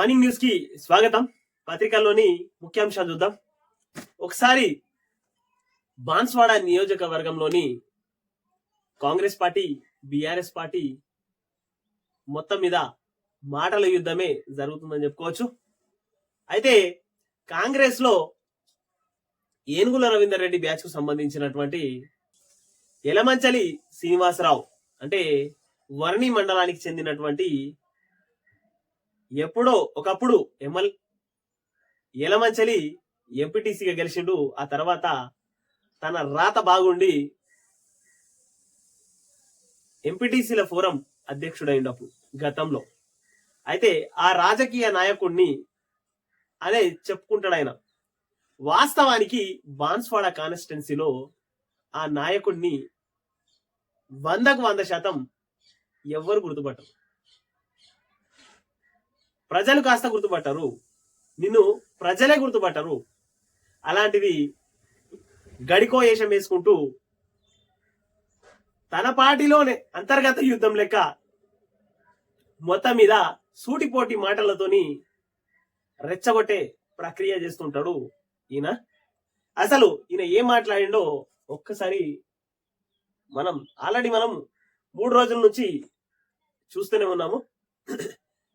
Morning న్యూస్కి స్వాగతం. పత్రికల్లోని ముఖ్యాంశాలు చూద్దాం. ఒకసారి బాన్స్వాడ నియోజకవర్గంలోని కాంగ్రెస్ పార్టీ బీఆర్ఎస్ పార్టీ మొత్తం మీద మాటల యుద్ధమే జరుగుతుందని చెప్పుకోవచ్చు. అయితే కాంగ్రెస్లో ఏనుగుల రవీందర్ రెడ్డి బ్యాచ్కు సంబంధించినటువంటి ఎలమంచలి శ్రీనివాసరావు అంటే వర్ణి మండలానికి చెందినటువంటి ఎప్పుడో ఒకప్పుడు ఎమ్మెల్ ఎలమంచలి ఎంపీటీసీగా గెలిచిండు. ఆ తర్వాత తన రాత బాగుండి ఎంపీటీసీల ఫోరం అధ్యక్షుడైండప్పుడు గతంలో. అయితే ఆ రాజకీయ నాయకుడిని అనే చెప్పుకుంటాడు ఆయన వాస్తవానికి బాన్స్వాడ కాన్స్టిట్యున్సీలో ఆ నాయకుడిని వందకు వంద శాతం ఎవ్వరు గుర్తుపట్టరు. ప్రజలు కాస్త గుర్తుపట్టరు. నిన్ను ప్రజలే గుర్తుపట్టరు. అలాంటిది గడికో వేషం వేసుకుంటూ తన పార్టీలోనే అంతర్గత యుద్ధం లెక్క మొత్తం మీద సూటిపోటి మాటలతోని రెచ్చగొట్టే ప్రక్రియ చేస్తుంటాడు ఈయన. అసలు ఈయన ఏం మాట్లాడిండో ఒక్కసారి మనం ఆల్రెడీ మనం మూడు రోజుల నుంచి చూస్తూనే ఉన్నాము.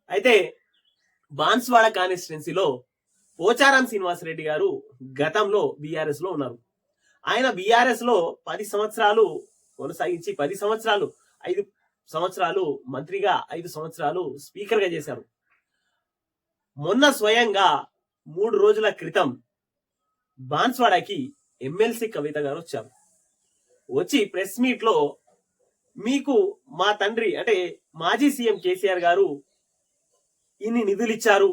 అయితే బాన్స్వాడ కాన్స్టిట్యున్సీలో పోచారం శ్రీనివాసరెడ్డి గారు గతంలో బీఆర్ఎస్లో ఉన్నారు. ఆయన బీఆర్ఎస్లో పది సంవత్సరాలు కొనసాగించి పది సంవత్సరాలు ఐదు సంవత్సరాలు మంత్రిగా ఐదు సంవత్సరాలు స్పీకర్గా చేశారు. మొన్న స్వయంగా మూడు రోజుల క్రితం బాన్స్వాడకి ఎమ్మెల్సీ కవిత గారు వచ్చారు. వచ్చి ప్రెస్ మీట్లో మీకు మా తండ్రి అంటే మాజీ సీఎం కేసీఆర్ గారు ఇన్ని నిధులు ఇచ్చారు.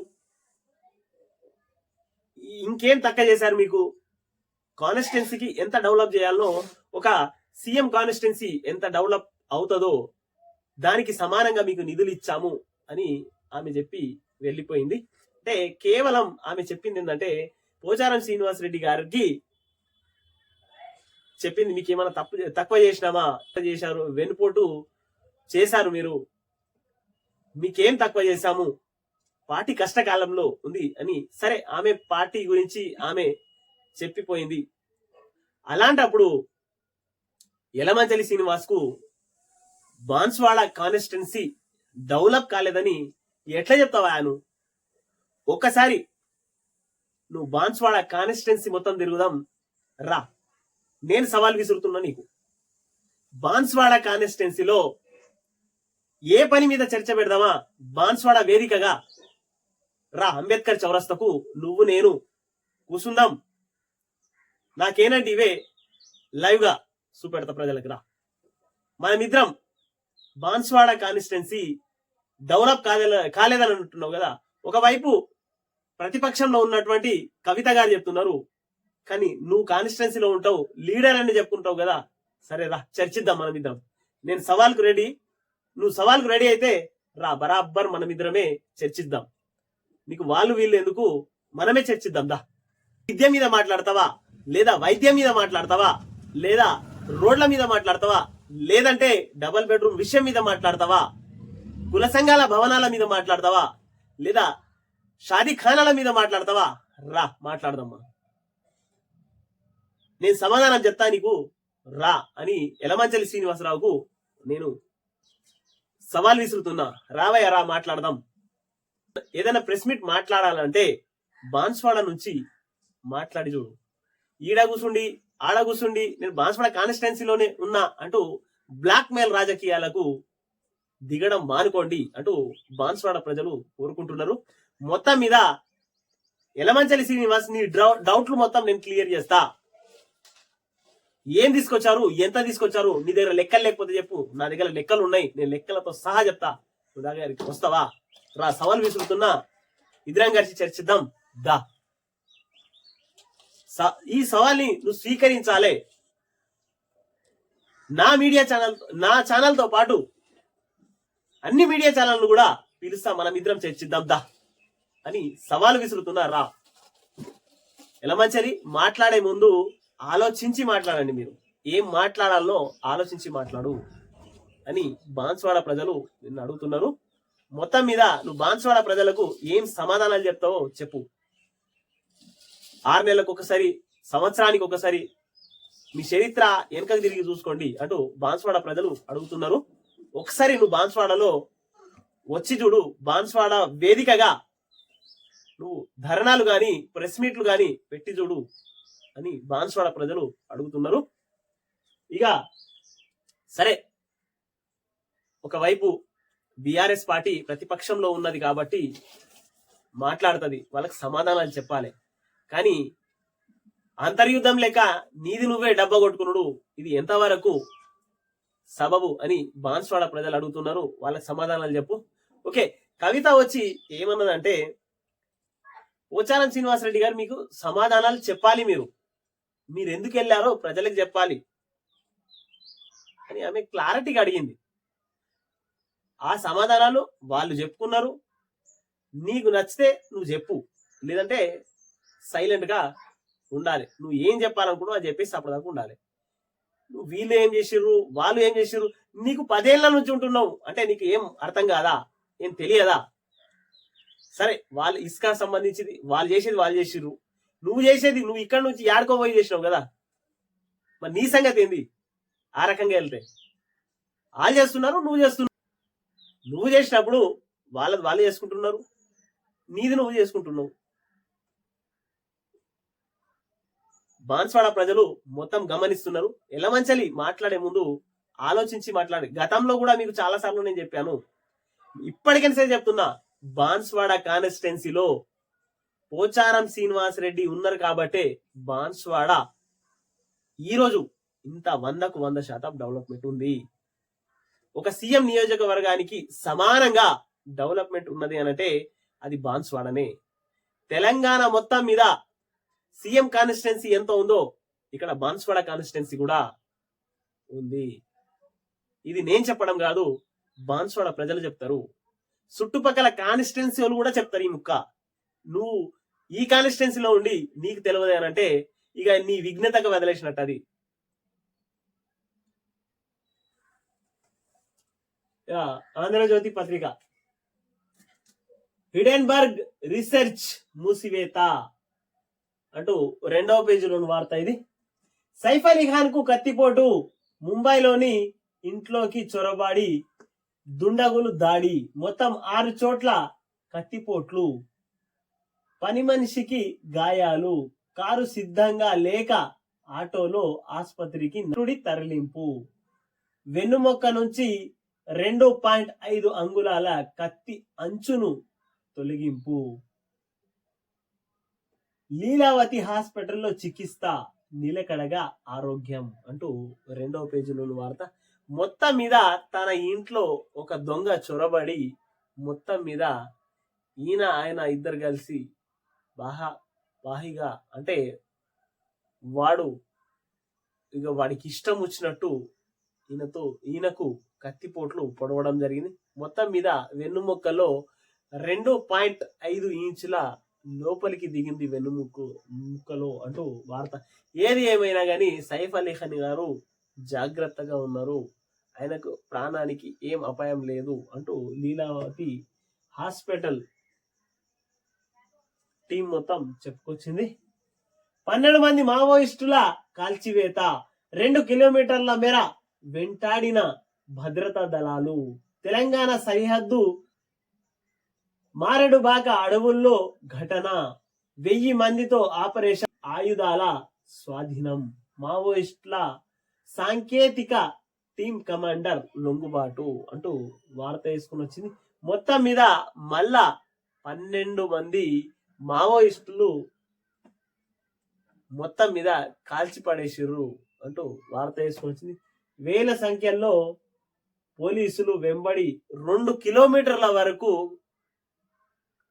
ఇంకేం తక్క చేశారు మీకు? కాన్స్టిట్యున్సీకి ఎంత డెవలప్ చేయాలో ఒక సీఎం కాన్స్టిట్యున్సీ ఎంత డెవలప్ అవుతుందో దానికి సమానంగా మీకు నిధులు ఇచ్చాము అని ఆమె చెప్పి వెళ్ళిపోయింది. అంటే కేవలం ఆమె చెప్పింది ఏంటంటే పోచారం శ్రీనివాస్ రెడ్డి గారికి చెప్పింది మీకు ఏమైనా తప్పు తక్కువ చేసినామా? చేశారు వెనుపోటు చేశారు మీరు. మీకేం తక్కువ చేశాము? పార్టీ కష్టకాలంలో ఉంది అని సరే ఆమె పార్టీ గురించి ఆమె చెప్పిపోయింది. అలాంటప్పుడు యలమంచలి శ్రీనివాస్కు బాన్స్వాడ కాన్స్టిట్యున్సీ డెవలప్ కాలేదని ఎట్లా చెప్తావా ఒక్కసారి నువ్వు బాన్స్వాడ కాన్స్టిట్యున్సీ మొత్తం తిరుగుదాం రా. నేను సవాల్ విసురుతున్నా నీకు. బాన్స్వాడ కాన్స్టిట్యున్సీలో ఏ పని మీద చర్చ పెడదామా? బాన్స్వాడ వేదికగా రా అంబేద్కర్ చౌరస్తకు నువ్వు నేను కూసుందాం. నాకేనంటే ఇవే లైవ్గా చూపెడతా ప్రజలకు రా. మనమిద్దరం బాన్స్వాడ కాన్స్టిట్యున్సీ డెవలప్ కాలే కాలేదని అంటున్నావు కదా. ఒకవైపు ప్రతిపక్షంలో ఉన్నటువంటి కవిత గారు చెప్తున్నారు కానీ నువ్వు కాన్స్టిట్యున్సీలో ఉంటావు లీడర్ అని చెప్పుకుంటావు కదా. సరే రా చర్చిద్దాం మనమిద్దరం. నేను సవాల్కు రెడీ. నువ్వు సవాల్కు రెడీ అయితే రా బరాబర్ మనమిద్దరమే చర్చిద్దాం. నీకు వాళ్ళు వీళ్ళు ఎందుకు? మనమే చర్చిద్దాందా విద్య మీద మాట్లాడతావా? లేదా వైద్యం మీద మాట్లాడతావా? లేదా రోడ్ల మీద మాట్లాడతావా? లేదంటే డబల్ బెడ్రూమ్ విషయం మీద మాట్లాడతావా? కుల సంఘాల భవనాల మీద మాట్లాడతావా? లేదా షాదీ ఖానాల మీద మాట్లాడతావా? రా మాట్లాడదమ్మా నేను సమాధానం చెప్తా నీకు రా అని ఎలమంచలి శ్రీనివాసరావుకు నేను సవాల్ విసురుతున్నా. రావయ్య రా మాట్లాడదాం. ఏదైనా ప్రెస్ మీట్ మాట్లాడాలంటే బాన్స్వాడ నుంచి మాట్లాడి చూడు. ఈడ కూసుండి ఆడ కూసుండి నేను బాన్స్వాడ కాన్స్టిట్యున్సీలోనే ఉన్నా అంటూ బ్లాక్ మెయిల్ రాజకీయాలకు దిగడం మానుకోండి అంటూ బాన్స్వాడ ప్రజలు కోరుకుంటున్నారు. మొత్తం మీద ఎలమంచలి శ్రీనివాస్ నీ డౌట్లు మొత్తం నేను క్లియర్ చేస్తా. ఏం తీసుకొచ్చారు ఎంత తీసుకొచ్చారు నీ దగ్గర లెక్కలు లేకపోతే చెప్పు. నా దగ్గర లెక్కలు ఉన్నాయి నేను లెక్కలతో సహా చెప్తా. ఉదాగారికి వస్తావా? రా సవాల్ విసురుతున్నా ఇద్దరం గారి చర్చిద్దాం. దా. స- ఈ సవాల్ని నువ్వు స్వీకరించాలే. నా మీడియా ఛానల్ నా ఛానల్తో పాటు అన్ని మీడియా ఛానల్ను కూడా పిలుస్తా మనం ఇద్దరం చర్చిద్దాం. దా. అని సవాల్ విసురుతున్నా రా. ఎలమంచలి మాట్లాడే ముందు ఆలోచించి మాట్లాడండి మీరు. ఏం మాట్లాడాలో ఆలోచించి మాట్లాడు అని బాన్స్వాడ ప్రజలు నిన్ను అడుగుతున్నారు. మొత్తం మీద నువ్వు బాన్స్వాడ ప్రజలకు ఏం సమాధానాలు చెప్తావో చెప్పు. ఆరు నెలలకు ఒకసారి సంవత్సరానికి ఒకసారి మీ చరిత్ర వెనకకు తిరిగి చూసుకోండి అంటూ బాన్స్వాడ ప్రజలు అడుగుతున్నారు. ఒకసారి నువ్వు బాన్స్వాడలో వచ్చి చూడు బాన్స్వాడ వేదికగా నువ్వు ధర్నాలు గాని ప్రెస్ మీట్లు గాని పెట్టి చూడు అని బాన్స్వాడ ప్రజలు అడుగుతున్నారు. ఇక సరే ఒకవైపు బీఆర్ఎస్ పార్టీ ప్రతిపక్షంలో ఉన్నది కాబట్టి మాట్లాడుతుంది వాళ్ళకి సమాధానాలు చెప్పాలి. కానీ అంతర్యుద్ధం లేక నీది నువ్వే డబ్బా కొట్టుకున్నాడు ఇది ఎంతవరకు సబబు అని బాన్స్వాడ ప్రజలు అడుగుతున్నారు. వాళ్ళకి సమాధానాలు చెప్పు. ఓకే కవిత వచ్చి ఏమన్నదంటే పోచారం శ్రీనివాసరెడ్డి గారు మీకు సమాధానాలు చెప్పాలి మీరు. మీరు ఎందుకు వెళ్ళారో ప్రజలకు చెప్పాలి. అని ఆమె క్లారిటీగా అడిగింది. ఆ సమాధానాలు వాళ్ళు చెప్పుకున్నారు. నీకు నచ్చితే నువ్వు చెప్పు. లేదంటే సైలెంట్గా ఉండాలి. నువ్వు ఏం చెప్పాలనుకున్నావు అది చెప్పేసి అప్పటిదాకా ఉండాలి. నువ్వు వీళ్ళు ఏం చేసిర్రు వాళ్ళు ఏం చేసిర్రు నీకు పదేళ్ళ నుంచి ఉంటున్నావు. అంటే నీకు ఏం అర్థం కాదా? ఏం తెలియదా? సరే వాళ్ళు ఇసుక సంబంధించింది వాళ్ళు చేసేది వాళ్ళు చేసిర్రు. నువ్వు చేసేది నువ్వు ఇక్కడ నుంచి యాడుకో పోయి చేసినావు కదా? మరి నీ సంగతి ఏంది? ఆ రకంగా వెళ్తే. వాళ్ళు చేస్తున్నారు నువ్వు చేస్తున్నావు నువ్వు చేసినప్పుడు వాళ్ళది వాళ్ళు చేసుకుంటున్నారు. నీది నువ్వు చేసుకుంటున్నావు. బాన్స్వాడ ప్రజలు మొత్తం గమనిస్తున్నారు. ఎలమంచలి మాట్లాడే ముందు ఆలోచించి మాట్లాడి. గతంలో కూడా మీకు చాలా సార్లు నేను చెప్పాను. ఇప్పటికైనా సరే చెప్తున్నా బాన్స్వాడ కాన్స్టిట్యున్సీలో పోచారం శ్రీనివాస్ రెడ్డి ఉన్నారు కాబట్టే బాన్స్వాడ ఈరోజు ఇంత వందకు వంద శాతం డెవలప్మెంట్ ఉంది. ఒక సీఎం నియోజకవర్గానికి సమానంగా డెవలప్మెంట్ ఉన్నది అనంటే అది బాన్స్వాడనే తెలంగాణ మొత్తం మీద సీఎం కాన్స్టిట్యున్సీ ఎంత ఉందో ఇక్కడ బాన్స్వాడ కాన్స్టిట్యున్సీ కూడా ఉంది. ఇది నేను చెప్పడం కాదు బాన్స్వాడ ప్రజలు చెప్తారు. చుట్టుపక్కల కాన్స్టిట్యున్సీ వాళ్ళు కూడా చెప్తారు ఈ ముక్క. నువ్వు ఈ కాన్స్టిట్యున్సీలో ఉండి నీకు తెలియదు అని అంటే ఇక నీ విఘ్నతకు వదిలేసినట్టు అది. ఆంధ్రజ్యోతి పత్రిక. హిడెన్బర్గ్ రీసెర్చ్ మూసివేత అంటూ రెండవ పేజీలోని వార్త ఇది. సైఫ్ అలీ ఖాన్కు కత్తిపోటు ముంబైలోని ఇంట్లోకి చొరబాడి దుండగులు దాడి. మొత్తం ఆరు చోట్ల కత్తిపోట్లు. పని మనిషికి గాయాలు. కారు సిద్ధంగా లేక ఆటోలో ఆసుపత్రికి నటుడి తరలింపు. వెన్నుమొక్క నుంచి రెండు పాయింట్ ఐదు అంగుళాల కత్తి అంచును తొలగింపు. లీలావతి హాస్పిటల్లో చికిత్స నిలకడగా ఆరోగ్యం అంటూ రెండవ పేజీలోని వార్త. మొత్తం మీద తన ఇంట్లో ఒక దొంగ చొరబడి మొత్తం మీద ఈయన ఆయన ఇద్దరు కలిసి బాహా బాహిగా అంటే వాడు ఇక వాడికి ఇష్టం వచ్చినట్టు ఈయనతో ఈయనకు కత్తిపోట్లు పొడవడం జరిగింది. మొత్తం మీద వెన్నుముక్కలో రెండు పాయింట్ ఐదు ఇంచుల లోపలికి దిగింది వెన్నుముక్కు ముక్కలో అంటూ వార్త. ఏది ఏమైనా కానీ సైఫ్ అలీ ఖాన్ గారు జాగ్రత్తగా ఉన్నారు. ఆయనకు ప్రాణానికి ఏం అపాయం లేదు అంటూ లీలావతి హాస్పిటల్ టీం మొత్తం చెప్పుకొచ్చింది. పన్నెండు మంది మావోయిస్టుల కాల్చివేత రెండు కిలోమీటర్ల మేర వెంటాడిన భద్రతా దళాలు. తెలంగాణ సరిహద్దు మారడుబాక అడవుల్లో ఘటన. వెయ్యి మందితో ఆపరేషన్ ఆయుధాల స్వాధీనం. మావోయిస్టుల సాంకేతిక టీం కమాండర్ లొంగుబాటు అంటూ వార్త వేసుకుని వచ్చింది. మొత్తం మీద మళ్ళా పన్నెండు మంది మావోయిస్టులు మొత్తం మీద కాల్చి పడేసిర్రు అంటూ వార్త వేసుకుని వచ్చింది. వేల సంఖ్యలో పోలీసులు వెంబడి రెండు కిలోమీటర్ల వరకు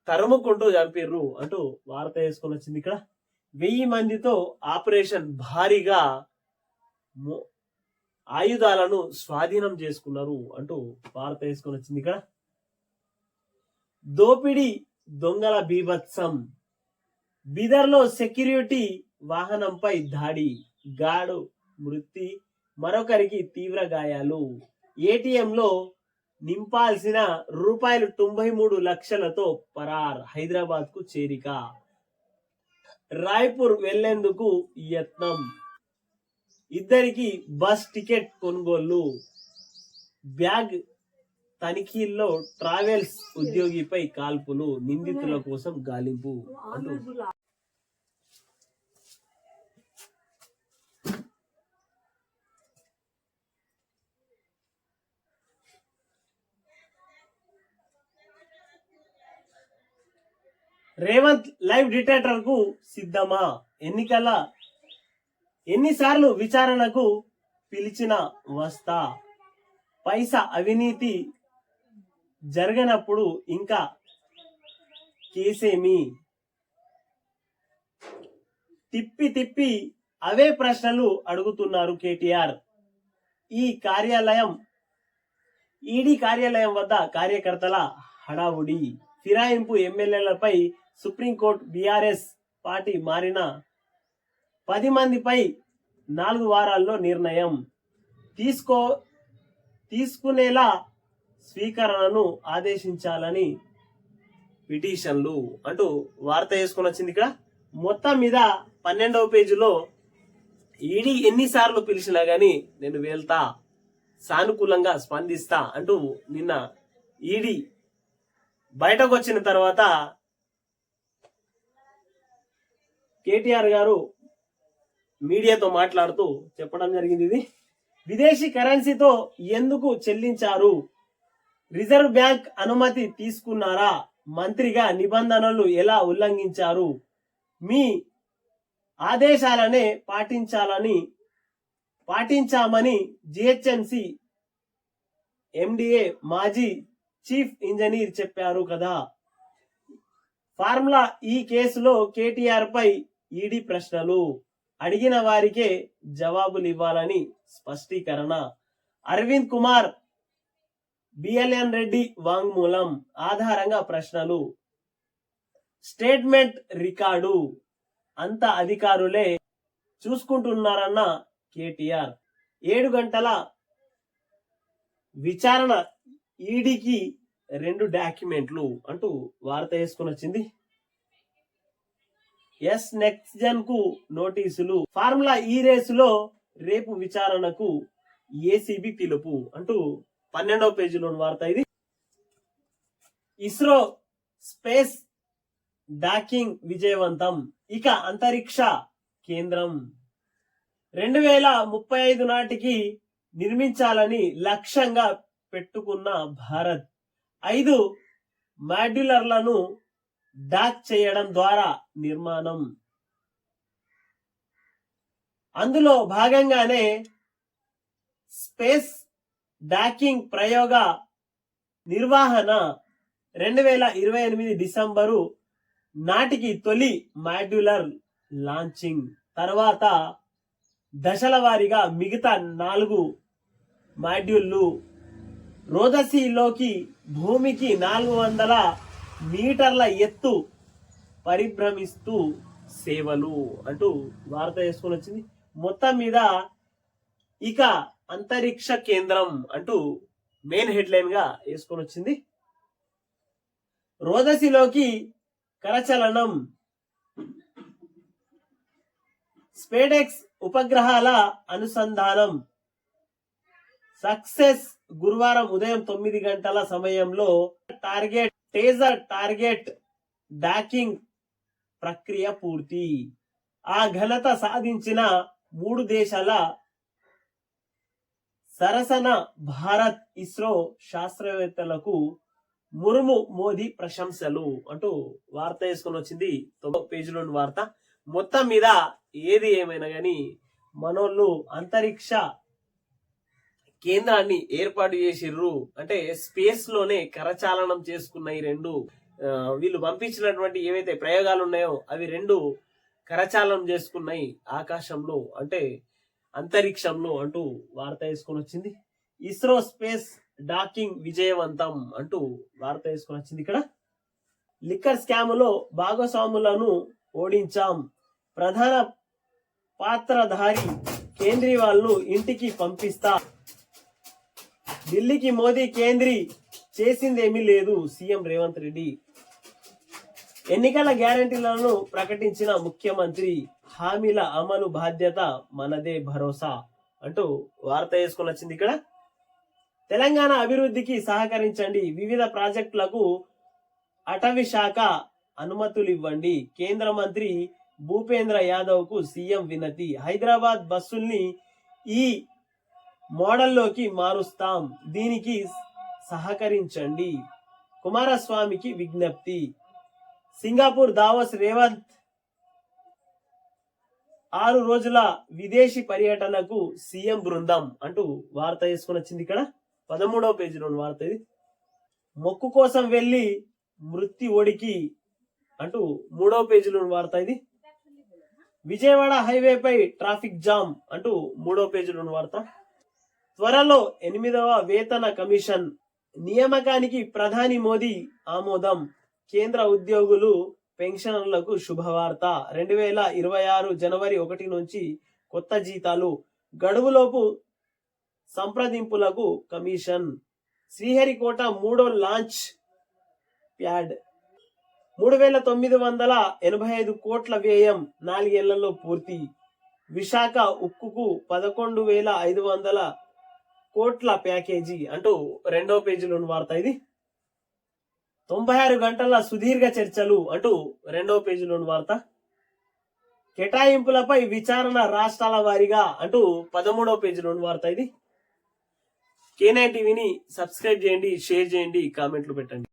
తరుముకుంటూ చంపిర్రు అంటూ వార్త వేసుకొని వచ్చింది ఇక్కడ. వెయ్యి మందితో ఆపరేషన్ భారీగా ఆయుధాలను స్వాధీనం చేసుకున్నారు అంటూ వార్త వేసుకొని వచ్చింది ఇక్కడ. దోపిడీ దొంగల బీభత్సం. బీదర్లో సెక్యూరిటీ వాహనంపై దాడి. గాడు మృతి మరొకరికి తీవ్ర గాయాలు. ఏటీఎంలో నింపాల్సిన రూపాయలు తొంభై మూడు లక్షలతో పరార్ హైదరాబాద్కు చేరిక. రాయ్పూర్ వెళ్ళేందుకు యత్నం. ఇద్దరికి బస్ టికెట్ కొనుగోలు బ్యాగ్ తనిఖీల్లో ట్రావెల్స్ ఉద్యోగిపై కాల్పులు. నిందితుల కోసం గాలింపు. రేవంత్ లైవ్ డిటేటర్కు సిద్ధమా? ఎన్నికల ఎన్నిసార్లు విచారణకు పిలిచిన వస్తా. పైసా అవినీతి జరగనప్పుడు ఇంకా కేసేమి? తిప్పి తిప్పి అవే ప్రశ్నలు అడుగుతున్నారు కేటీఆర్. ఈ కార్యాలయం ఈడీ కార్యాలయం వద్ద కార్యకర్తల హడావుడి. ఫిరాయింపు ఎమ్మెల్యేలపై సుప్రీంకోర్టు బీఆర్ఎస్ పార్టీ మారిన పది మందిపై నాలుగు వారాల్లో నిర్ణయం. తీసుకో తీసుకునేలా స్వీకరణను ఆదేశించాలని పిటిషన్లు అంటూ వార్త వేసుకొని వచ్చింది ఇక్కడ. మొత్తం మీద పన్నెండవ పేజీలో ఈడీ ఎన్నిసార్లు పిలిచినా కానీ నేను వెళ్తా సానుకూలంగా స్పందిస్తా అంటూ నిన్న ఈడీ బయటకు వచ్చిన తర్వాత కేటీఆర్ గారు మీడియాతో మాట్లాడుతూ చెప్పడం జరిగింది ఇది. విదేశీ కరెన్సీతో ఎందుకు చెల్లించారు? రిజర్వ్ బ్యాంక్ అనుమతి తీసుకున్నారా? మంత్రిగా నిబంధనలు ఎలా ఉల్లంఘించారు? మీ ఆదేశాలనే పాటించాలని పాటించామని జిహెచ్ఎంసి ఎండిఏ మాజీ చీఫ్ ఇంజనీర్ చెప్పారు కదా. ఫార్ములా ఈ కేసులో కేటీఆర్ పై ఈడీ ప్రశ్నలు అడిగిన వారికే జవాబులు ఇవ్వాలని స్పష్టీకరణ. అరవింద్ కుమార్ బిఎల్ఎన్ రెడ్డి వాంగ్మూలం ఆధారంగా ప్రశ్నలు. స్టేట్మెంట్ రికార్డు అంత అధికారులే చూసుకుంటున్నారన్న కేటీఆర్. ఏడు గంటల విచారణ ఈడీకి రెండు డాక్యుమెంట్లు అంటూ వార్త వేసుకుని వచ్చింది ఎస్ నెక్స్ట్ జన్కు నోటీసులు. ఫార్ములా ఈ రేసులో రేపు విచారణకు ఏసీబీ పిలుపు అంటూ పన్నెండవ పేజీలోని వార్త ఇది. ఇస్రో స్పేస్ డాకింగ్ విజయవంతం. ఇక అంతరిక్ష కేంద్రం. రెండు వేల ముప్పై ఐదు నాటికి నిర్మించాలని లక్ష్యంగా పెట్టుకున్న భారత్. ఐదు మాడ్యులర్లను డాక్ చేయడం ద్వారా నిర్మాణం. అందులో భాగంగానే స్పేస్ డాకింగ్ ప్రయోగ నిర్వహణ రెండు వేల ఇరవై ఎనిమిది డిసెంబరు నాటికి తొలి మాడ్యులర్ లాంచింగ్. తర్వాత దశల వారీగా మిగతా నాలుగు మాడ్యూళ్ళు రోదసిలోకి భూమికి నాలుగు వందల మీటర్ల ఎత్తు పరిభ్రమిస్తూ సేవలు అంటూ వార్త వేసుకొని వచ్చింది. మొత్తం మీద ఇక అంతరిక్ష కేంద్రం అంటూ మెయిన్ హెడ్లైన్గా వేసుకొని వచ్చింది. రోదసిలోకి కరచలనం. స్పేడెక్స్ ఉపగ్రహాల అనుసంధానం. సక్సెస్ గురువారం ఉదయం తొమ్మిది గంటల సమయంలో టార్గెట్ టేజర్ టార్గెట్ బ్యాకింగ్ ప్రక్రియ పూర్తి. ఆ ఘనత సాధించిన మూడు దేశాల సరసన భారత్ ఇస్రో శాస్త్రవేత్తలకు మురుము మోదీ ప్రశంసలు అంటూ వార్త వేసుకొని వచ్చింది. తొమ్మిదో పేజీలోని వార్త. మొత్తం మీద ఏది ఏమైనా కానీ మనోళ్ళు అంతరిక్ష కేంద్రాన్ని ఏర్పాటు చేసిర్రు. అంటే స్పేస్లోనే కరచాలనం చేసుకున్న ఈ రెండు వీళ్ళు పంపించినటువంటి ఏవైతే ప్రయోగాలు ఉన్నాయో అవి రెండు కరచాలనం చేసుకున్నాయి ఆకాశంలో అంటే అంతరిక్షంలో అంటూ వార్త వేసుకొని వచ్చింది. ఇస్రో స్పేస్ డాకింగ్ విజయవంతం అంటూ వార్త వేసుకొని వచ్చింది ఇక్కడ. లిక్కర్ స్కాములో భాగస్వాములను ఓడించాం. ప్రధాన పాత్రధారి కేంద్రీవాల్ను ఇంటికి పంపిస్తా ఢిల్లీకి మోదీ కేంద్రీ చేసిందేమీ లేదు. సీఎం రేవంత్ రెడ్డి ఎన్నికల గ్యారంటీలను ప్రకటించిన ముఖ్యమంత్రి హామీల అమలు బాధ్యత మనదే భరోసా అంటూ వార్త వేసుకుని వచ్చింది ఇక్కడ. తెలంగాణ అభివృద్ధికి సహకరించండి. వివిధ ప్రాజెక్టులకు అటవీ శాఖ అనుమతులు ఇవ్వండి కేంద్ర మంత్రి భూపేంద్ర యాదవ్కు సీఎం వినతి. హైదరాబాద్ బస్సుల్ని ఈ మోడల్లోకి మారుస్తాం. దీనికి సహకరించండి. కుమారస్వామికి విజ్ఞప్తి. సింగపూర్ దావోస్ రేవంత్ ఆరు రోజుల విదేశీ పర్యటనకు సీఎం బృందం అంటూ వార్త వేసుకుని వచ్చింది ఇక్కడ. పదమూడవ పేజీలోని వార్త ఇది. మొక్కు కోసం వెళ్ళి మృత్యు ఒడికి అంటూ మూడవ పేజీలోని వార్త ఇది. విజయవాడ హైవేపై ట్రాఫిక్ జామ్ అంటూ మూడవ పేజీలో వార్త. త్వరలో ఎనిమిదవ వేతన కమిషన్ నియామకానికి ప్రధాని మోదీ ఆమోదం. కేంద్ర ఉద్యోగులు పెన్షనర్లకు శుభవార్త. రెండు వేల ఇరవై ఆరు జనవరి ఒకటి నుంచి కొత్త జీతాలు. గడువులోపు సంప్రదింపులకు కమిషన్. శ్రీహరికోట మూడో లాంచ్ ప్యాడ్. మూడు వేల తొమ్మిది వందల ఎనభై ఐదు కోట్ల వ్యయం నాలుగేళ్ళలో పూర్తి. విశాఖ ఉక్కుకు పదకొండు వేల ఐదు వందల కోట్ల ప్యాకేజీ అంటూ రెండో పేజీలోని వార్త ఇది. తొంభై ఆరు గంటల సుదీర్ఘ చర్చలు అంటూ రెండవ పేజీలోని వార్త. కేటాయింపులపై విచారణ రాష్ట్రాల వారీగా అంటూ పదమూడవ పేజీలోని వార్త ఇది. కేనై టీవీని సబ్స్క్రైబ్ చేయండి షేర్ చేయండి కామెంట్లు పెట్టండి.